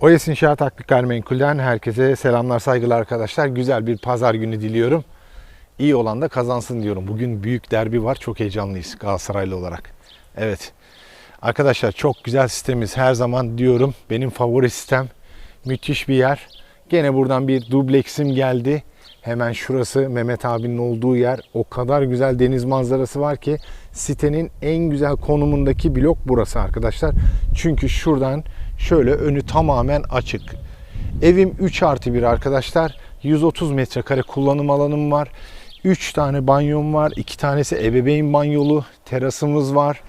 Oyes İnşaat Akbik Gayrimenkul'den herkese selamlar saygılar arkadaşlar. Güzel bir pazar günü diliyorum. İyi olan da kazansın diyorum. Bugün büyük derbi var. Çok heyecanlıyız Galatasaraylı olarak. Evet. Arkadaşlar çok güzel sistemimiz. Her zaman diyorum benim favori sistem. Müthiş bir yer. Gene buradan bir dubleksim geldi. Hemen şurası Mehmet abinin olduğu yer. O kadar güzel deniz manzarası var ki sitenin en güzel konumundaki blok burası arkadaşlar. Çünkü şuradan şöyle önü tamamen açık. Evim 3 artı 1 arkadaşlar. 130 metrekare kullanım alanım var. 3 tane banyom var. 2 tanesi ebeveyn banyolu. Terasımız var.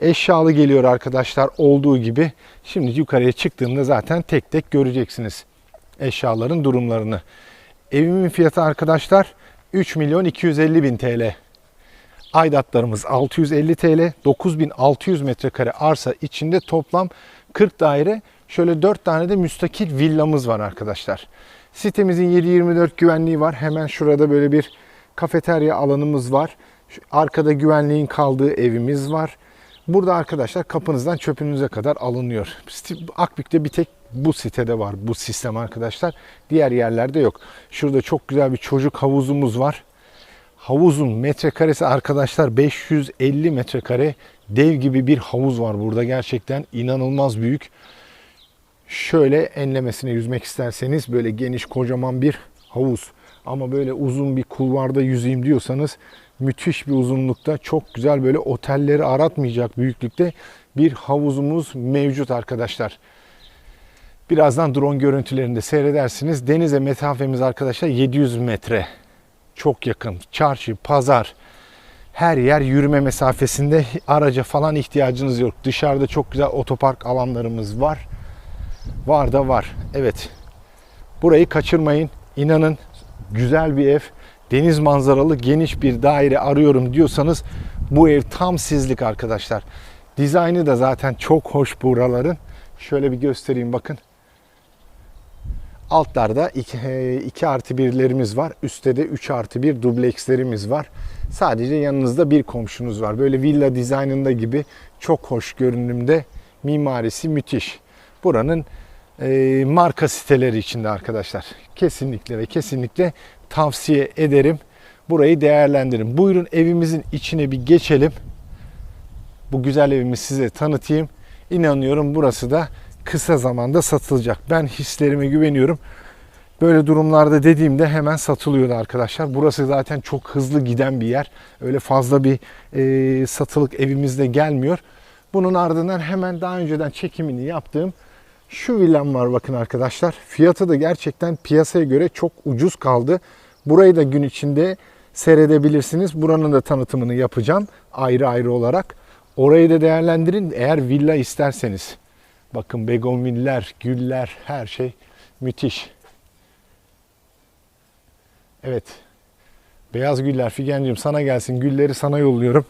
Eşyalı geliyor arkadaşlar olduğu gibi. Şimdi yukarıya çıktığımda zaten tek tek göreceksiniz eşyaların durumlarını. Evimin fiyatı arkadaşlar 3 milyon 250 bin TL. Aidatlarımız 650 TL, 9600 metrekare arsa içinde toplam 40 daire, şöyle 4 tane de müstakil villamız var arkadaşlar. Sitemizin 7-24 güvenliği var. Hemen şurada böyle bir kafeterya alanımız var. Şu arkada güvenliğin kaldığı evimiz var. Burada arkadaşlar kapınızdan çöpünüze kadar alınıyor. Akbük'te bir tek bu sitede var bu sistem arkadaşlar. Diğer yerlerde yok. Şurada çok güzel bir çocuk havuzumuz var. Havuzun metrekaresi arkadaşlar 550 metrekare dev gibi bir havuz var burada gerçekten inanılmaz büyük. Şöyle enlemesine yüzmek isterseniz böyle geniş kocaman bir havuz. Ama böyle uzun bir kulvarda yüzeyim diyorsanız müthiş bir uzunlukta çok güzel böyle otelleri aratmayacak büyüklükte bir havuzumuz mevcut arkadaşlar. Birazdan drone görüntülerinde seyredersiniz. Denize mesafemiz arkadaşlar 700 metre. Çok yakın. Çarşı, pazar, her yer yürüme mesafesinde. Araca falan ihtiyacınız yok. Dışarıda çok güzel otopark alanlarımız var. Var da var. Evet. Burayı kaçırmayın. İnanın güzel bir ev. Deniz manzaralı geniş bir daire arıyorum diyorsanız bu ev tam sizlik arkadaşlar. Dizaynı da zaten çok hoş buraların. Şöyle bir göstereyim bakın. Altlarda 2 artı birlerimiz var. Üstte de 3 artı 1 dublekslerimiz var. Sadece yanınızda bir komşunuz var. Böyle villa dizaynında gibi çok hoş görünümde mimarisi müthiş. Buranın e, marka siteleri içinde arkadaşlar. Kesinlikle ve kesinlikle tavsiye ederim. Burayı değerlendirin. Buyurun evimizin içine bir geçelim. Bu güzel evimi size tanıtayım. İnanıyorum burası da kısa zamanda satılacak. Ben hislerime güveniyorum. Böyle durumlarda dediğimde hemen satılıyordu arkadaşlar. Burası zaten çok hızlı giden bir yer. Öyle fazla bir e, satılık evimizde gelmiyor. Bunun ardından hemen daha önceden çekimini yaptığım şu villam var bakın arkadaşlar. Fiyatı da gerçekten piyasaya göre çok ucuz kaldı. Burayı da gün içinde seyredebilirsiniz. Buranın da tanıtımını yapacağım ayrı ayrı olarak. Orayı da değerlendirin eğer villa isterseniz. Bakın begonviller, güller, her şey müthiş. Evet. Beyaz güller Figen'cim sana gelsin. Gülleri sana yolluyorum.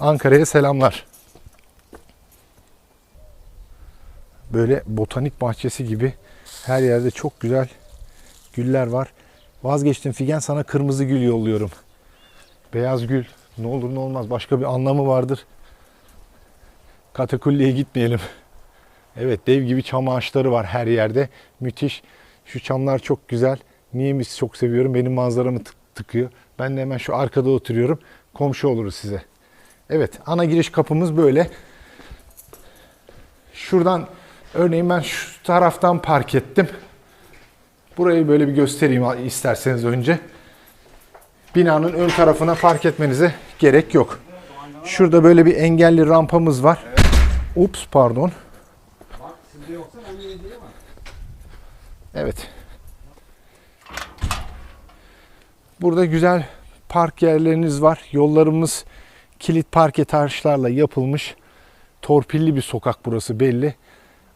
Ankara'ya selamlar. Böyle botanik bahçesi gibi her yerde çok güzel güller var. Vazgeçtim Figen sana kırmızı gül yolluyorum. Beyaz gül ne olur ne olmaz başka bir anlamı vardır. Katakulli'ye gitmeyelim. Evet dev gibi çam ağaçları var her yerde. Müthiş. Şu çamlar çok güzel. Niye biz çok seviyorum? Benim manzaramı tık tıkıyor. Ben de hemen şu arkada oturuyorum. Komşu oluruz size. Evet ana giriş kapımız böyle. Şuradan örneğin ben şu taraftan park ettim. Burayı böyle bir göstereyim isterseniz önce. Binanın ön tarafına park etmenize gerek yok. Şurada böyle bir engelli rampamız var. Ups pardon. Evet. Burada güzel park yerleriniz var. Yollarımız kilit parke taşlarla yapılmış. Torpilli bir sokak burası belli.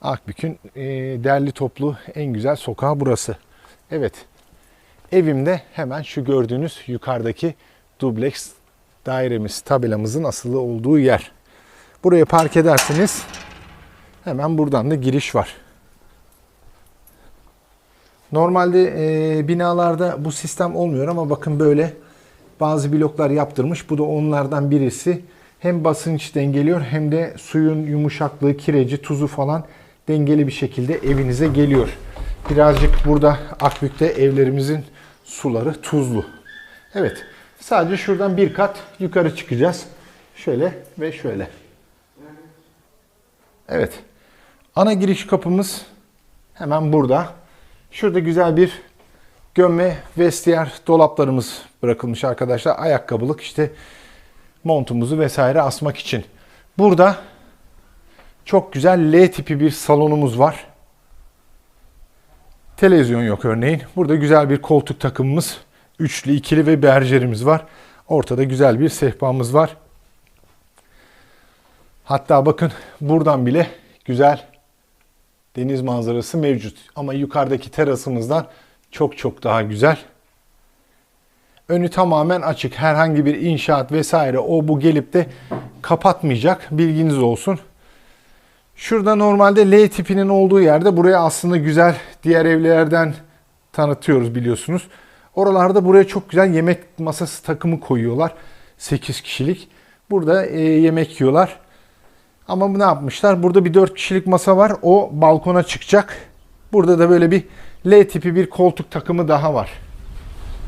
Akbük'ün e, derli toplu en güzel sokağı burası. Evet. Evimde hemen şu gördüğünüz yukarıdaki dubleks dairemiz, tabelamızın asılı olduğu yer. Buraya park ederseniz hemen buradan da giriş var. Normalde e, binalarda bu sistem olmuyor ama bakın böyle bazı bloklar yaptırmış. Bu da onlardan birisi. Hem basınç dengeliyor hem de suyun yumuşaklığı, kireci, tuzu falan dengeli bir şekilde evinize geliyor. Birazcık burada Akbük'te evlerimizin suları tuzlu. Evet. Sadece şuradan bir kat yukarı çıkacağız. Şöyle ve şöyle. Evet. Ana giriş kapımız hemen burada. Şurada güzel bir gömme vestiyer dolaplarımız bırakılmış arkadaşlar. Ayakkabılık işte montumuzu vesaire asmak için. Burada çok güzel L tipi bir salonumuz var. Televizyon yok örneğin. Burada güzel bir koltuk takımımız, üçlü, ikili ve berjerimiz var. Ortada güzel bir sehpamız var. Hatta bakın buradan bile güzel deniz manzarası mevcut. Ama yukarıdaki terasımızdan çok çok daha güzel. Önü tamamen açık. Herhangi bir inşaat vesaire o bu gelip de kapatmayacak. Bilginiz olsun. Şurada normalde L tipinin olduğu yerde buraya aslında güzel diğer evlerden tanıtıyoruz biliyorsunuz. Oralarda buraya çok güzel yemek masası takımı koyuyorlar. 8 kişilik. Burada e, yemek yiyorlar. Ama ne yapmışlar? Burada bir 4 kişilik masa var. O balkona çıkacak. Burada da böyle bir L tipi bir koltuk takımı daha var.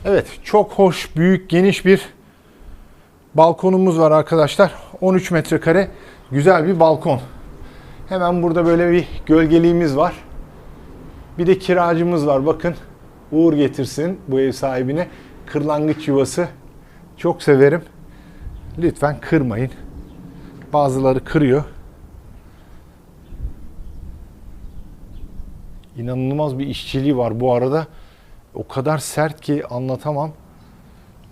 Evet, çok hoş, büyük, geniş bir balkonumuz var arkadaşlar. 13 metrekare güzel bir balkon. Hemen burada böyle bir gölgeliğimiz var. Bir de kiracımız var. Bakın uğur getirsin bu ev sahibine. Kırlangıç yuvası. Çok severim. Lütfen kırmayın. Bazıları kırıyor. İnanılmaz bir işçiliği var bu arada. O kadar sert ki anlatamam.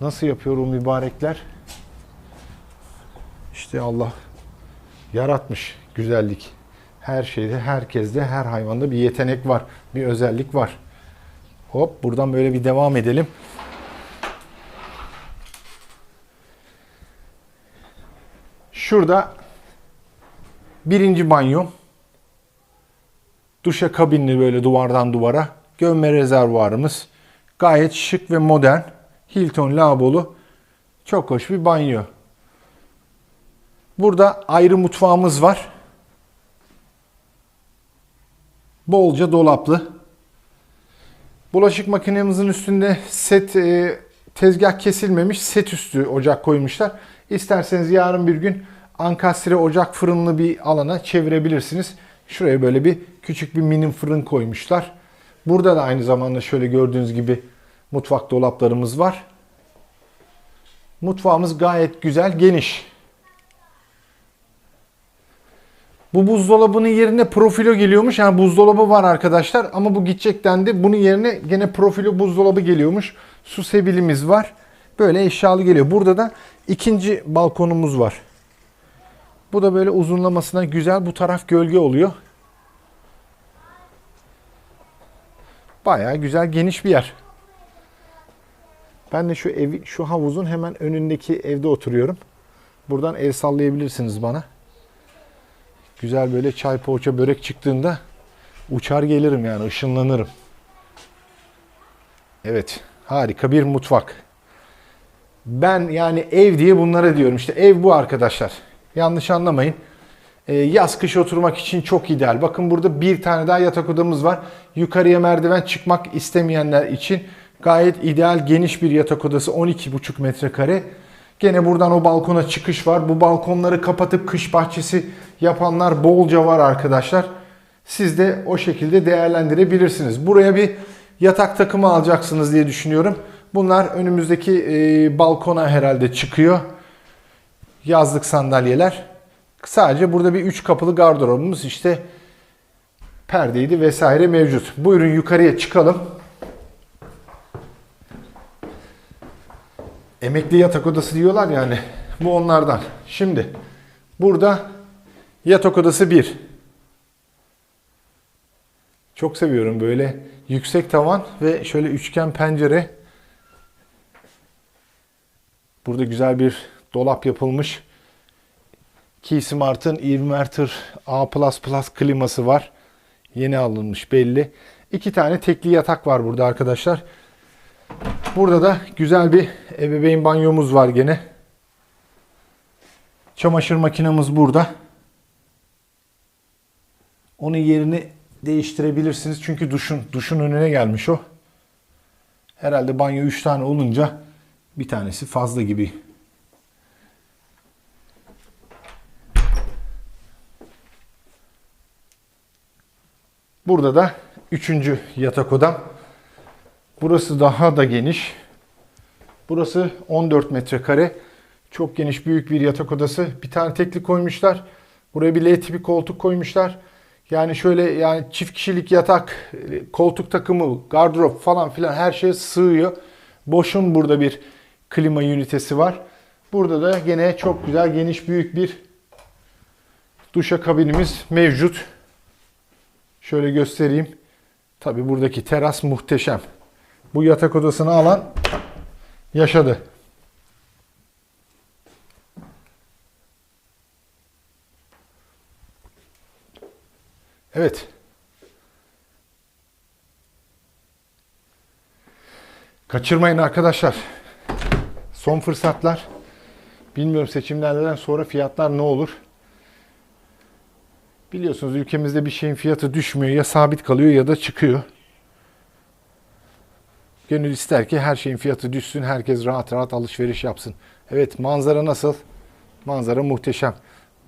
Nasıl yapıyor o mübarekler? İşte Allah yaratmış güzellik. Her şeyde, herkeste, her hayvanda bir yetenek var, bir özellik var. Hop buradan böyle bir devam edelim. Şurada birinci banyo. Duşa kabinli böyle duvardan duvara. Gömme rezervuarımız. Gayet şık ve modern. Hilton lavabolu. Çok hoş bir banyo. Burada ayrı mutfağımız var. Bolca dolaplı. Bulaşık makinemizin üstünde set e, tezgah kesilmemiş set üstü ocak koymuşlar. İsterseniz yarın bir gün ankastre ocak fırınlı bir alana çevirebilirsiniz. Şuraya böyle bir küçük bir mini fırın koymuşlar. Burada da aynı zamanda şöyle gördüğünüz gibi mutfak dolaplarımız var. Mutfağımız gayet güzel, geniş. Bu buzdolabının yerine profilo geliyormuş. Yani buzdolabı var arkadaşlar ama bu gidecek dendi. Bunun yerine gene profilo buzdolabı geliyormuş. Su sebilimiz var. Böyle eşyalı geliyor. Burada da ikinci balkonumuz var. Bu da böyle uzunlamasına güzel. Bu taraf gölge oluyor. Bayağı güzel geniş bir yer. Ben de şu evi, şu havuzun hemen önündeki evde oturuyorum. Buradan el sallayabilirsiniz bana. Güzel böyle çay poğaça börek çıktığında uçar gelirim yani ışınlanırım. Evet harika bir mutfak. Ben yani ev diye bunlara diyorum. İşte ev bu arkadaşlar. Yanlış anlamayın. Ee, yaz kış oturmak için çok ideal. Bakın burada bir tane daha yatak odamız var. Yukarıya merdiven çıkmak istemeyenler için gayet ideal geniş bir yatak odası 12,5 metrekare. Gene buradan o balkona çıkış var. Bu balkonları kapatıp kış bahçesi yapanlar bolca var arkadaşlar. Siz de o şekilde değerlendirebilirsiniz. Buraya bir yatak takımı alacaksınız diye düşünüyorum. Bunlar önümüzdeki e, balkona herhalde çıkıyor. Yazlık sandalyeler. Sadece burada bir üç kapılı gardırobumuz işte perdeydi vesaire mevcut. Buyurun yukarıya çıkalım. Emekli yatak odası diyorlar yani. Bu onlardan. Şimdi burada yatak odası 1. Çok seviyorum böyle yüksek tavan ve şöyle üçgen pencere. Burada güzel bir dolap yapılmış. Key Smart'ın Inverter A++ kliması var. Yeni alınmış belli. İki tane tekli yatak var burada arkadaşlar. Burada da güzel bir ebeveyn banyomuz var gene. Çamaşır makinemiz burada. Onun yerini değiştirebilirsiniz. Çünkü duşun duşun önüne gelmiş o. Herhalde banyo 3 tane olunca bir tanesi fazla gibi. Burada da üçüncü yatak odam. Burası daha da geniş. Burası 14 metrekare. Çok geniş büyük bir yatak odası. Bir tane tekli koymuşlar. Buraya bir L tipi koltuk koymuşlar. Yani şöyle yani çift kişilik yatak, koltuk takımı, gardırop falan filan her şey sığıyor. Boş'un burada bir klima ünitesi var. Burada da gene çok güzel geniş büyük bir duşa kabinimiz mevcut. Şöyle göstereyim. Tabi buradaki teras muhteşem. Bu yatak odasını alan yaşadı. Evet. Kaçırmayın arkadaşlar. Son fırsatlar. Bilmiyorum seçimlerden sonra fiyatlar ne olur. Biliyorsunuz ülkemizde bir şeyin fiyatı düşmüyor ya sabit kalıyor ya da çıkıyor. Gönül ister ki her şeyin fiyatı düşsün, herkes rahat rahat alışveriş yapsın. Evet manzara nasıl? Manzara muhteşem.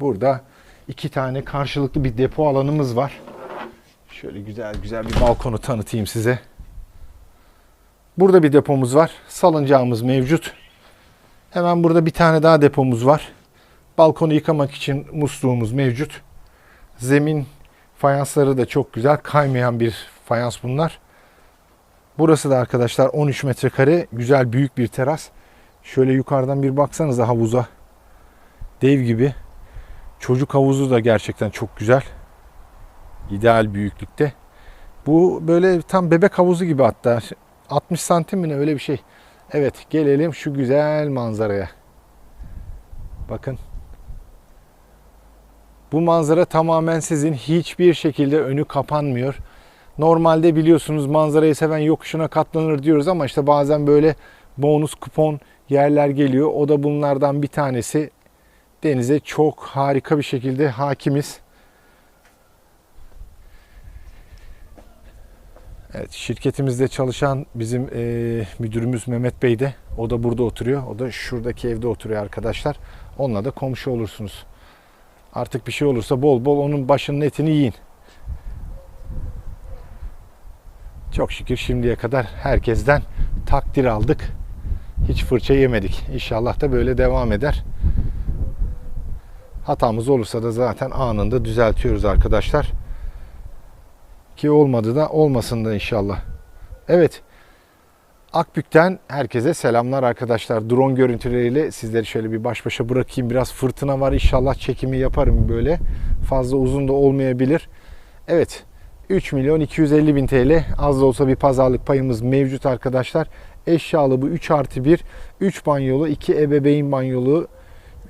Burada iki tane karşılıklı bir depo alanımız var. Şöyle güzel güzel bir balkonu tanıtayım size. Burada bir depomuz var. Salıncağımız mevcut. Hemen burada bir tane daha depomuz var. Balkonu yıkamak için musluğumuz mevcut. Zemin fayansları da çok güzel. Kaymayan bir fayans bunlar. Burası da arkadaşlar 13 metrekare. Güzel büyük bir teras. Şöyle yukarıdan bir baksanıza havuza. Dev gibi. Çocuk havuzu da gerçekten çok güzel. İdeal büyüklükte. Bu böyle tam bebek havuzu gibi hatta. 60 santim mi ne öyle bir şey. Evet gelelim şu güzel manzaraya. Bakın. Bu manzara tamamen sizin hiçbir şekilde önü kapanmıyor. Normalde biliyorsunuz manzarayı seven yokuşuna katlanır diyoruz ama işte bazen böyle bonus kupon yerler geliyor. O da bunlardan bir tanesi. Denize çok harika bir şekilde hakimiz. Evet, şirketimizde çalışan bizim e, müdürümüz Mehmet Bey de o da burada oturuyor. O da şuradaki evde oturuyor arkadaşlar. Onunla da komşu olursunuz. Artık bir şey olursa bol bol onun başının etini yiyin. Çok şükür şimdiye kadar herkesten takdir aldık. Hiç fırça yemedik. İnşallah da böyle devam eder. Hatamız olursa da zaten anında düzeltiyoruz arkadaşlar. Ki olmadı da olmasın da inşallah. Evet. Akbük'ten herkese selamlar arkadaşlar. Drone görüntüleriyle sizleri şöyle bir baş başa bırakayım. Biraz fırtına var. İnşallah çekimi yaparım böyle. Fazla uzun da olmayabilir. Evet. 3 milyon 250 bin TL az da olsa bir pazarlık payımız mevcut arkadaşlar. Eşyalı bu 3 artı 1, 3 banyolu, 2 ebeveyn banyolu,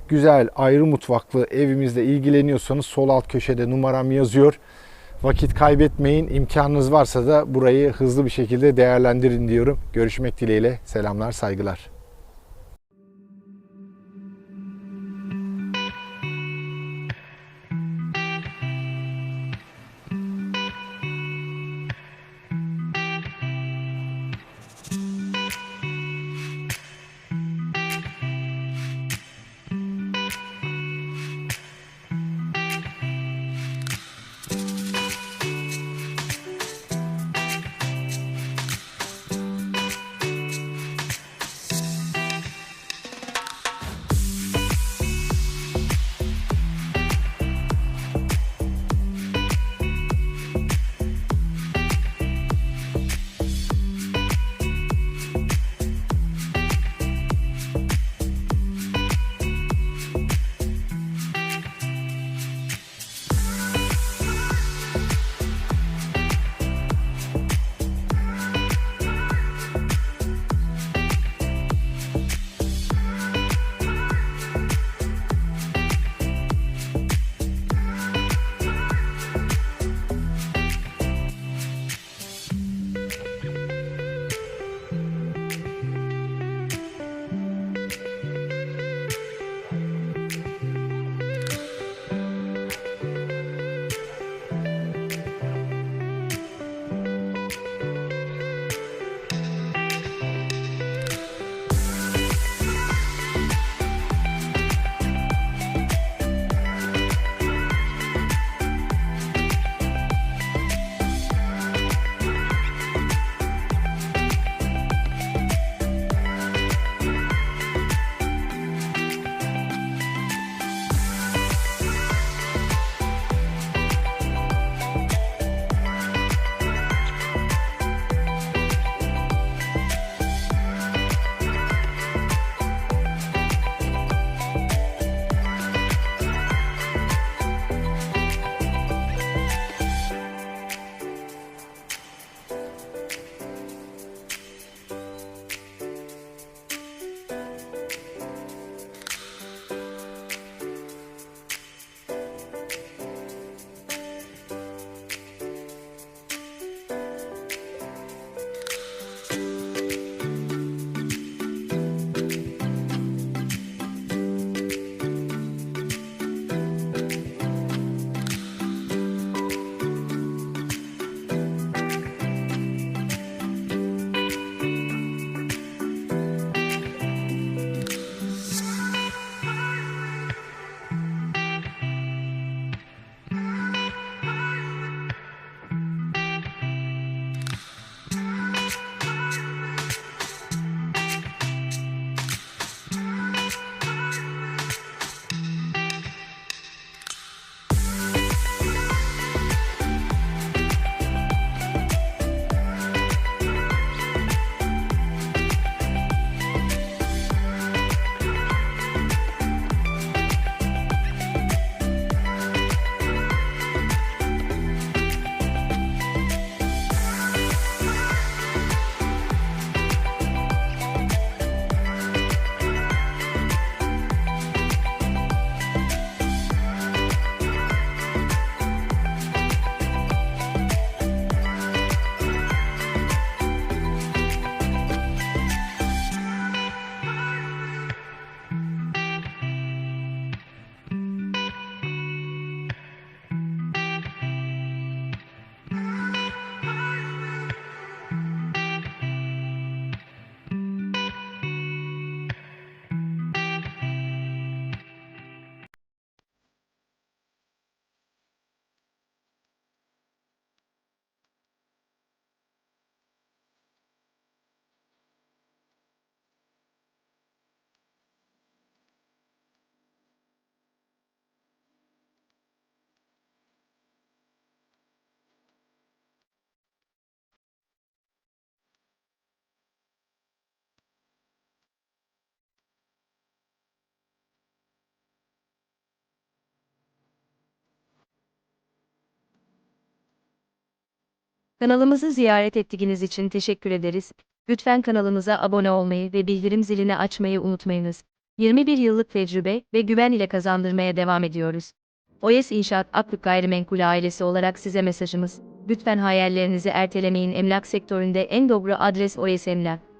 güzel ayrı mutfaklı evimizle ilgileniyorsanız sol alt köşede numaram yazıyor. Vakit kaybetmeyin. imkanınız varsa da burayı hızlı bir şekilde değerlendirin diyorum. Görüşmek dileğiyle. Selamlar, saygılar. Kanalımızı ziyaret ettiğiniz için teşekkür ederiz. Lütfen kanalımıza abone olmayı ve bildirim zilini açmayı unutmayınız. 21 yıllık tecrübe ve güven ile kazandırmaya devam ediyoruz. OES İnşaat Akbük Gayrimenkul ailesi olarak size mesajımız. Lütfen hayallerinizi ertelemeyin emlak sektöründe en doğru adres OES Emlak.